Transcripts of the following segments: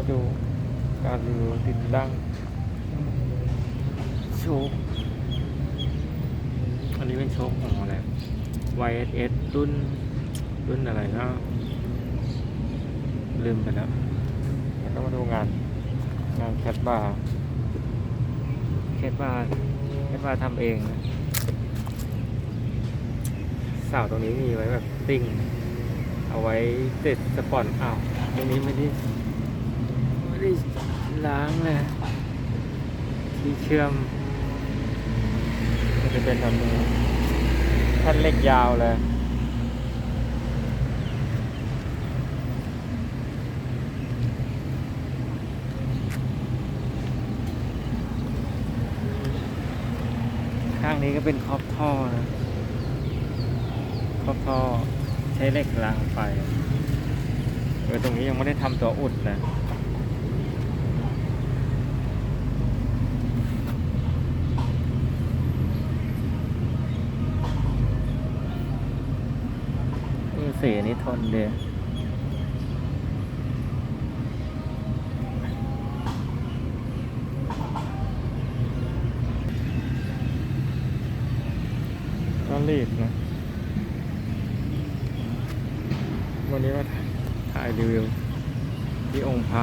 มาดูการรีวิวติดตั้งโชคอันนี้เป็นโชคของอะไร YSS รุ่นรุ่นอะไรก็ลืมไปแล้วแล้วก็มาดูงาน งานแคทบาร์แคทบาร์แคทบาร์ทำเองนะเสาตรงนี้มีไว้แบบติ่งเอาไว้ติดสปอนอ้าวตรงนี้ไม่ได้ไม่ได้ ล้างเลยที่เชื่อมมันจะเป็นแบบนี้แท่นเหล็กยาวเลยข้างนี้ก็เป็นครอบท่อนะครอบท่อใช้เหล็กรางไฟเออตรงนี้ยังไม่ได้ทำตัวอุดนะ สีนี้ทนเดียก็รีบนะ วันนี้มาถ่ายรีวิว ที่องค์พระ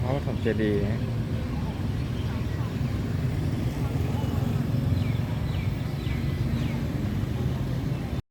พระปฐมเจดีย์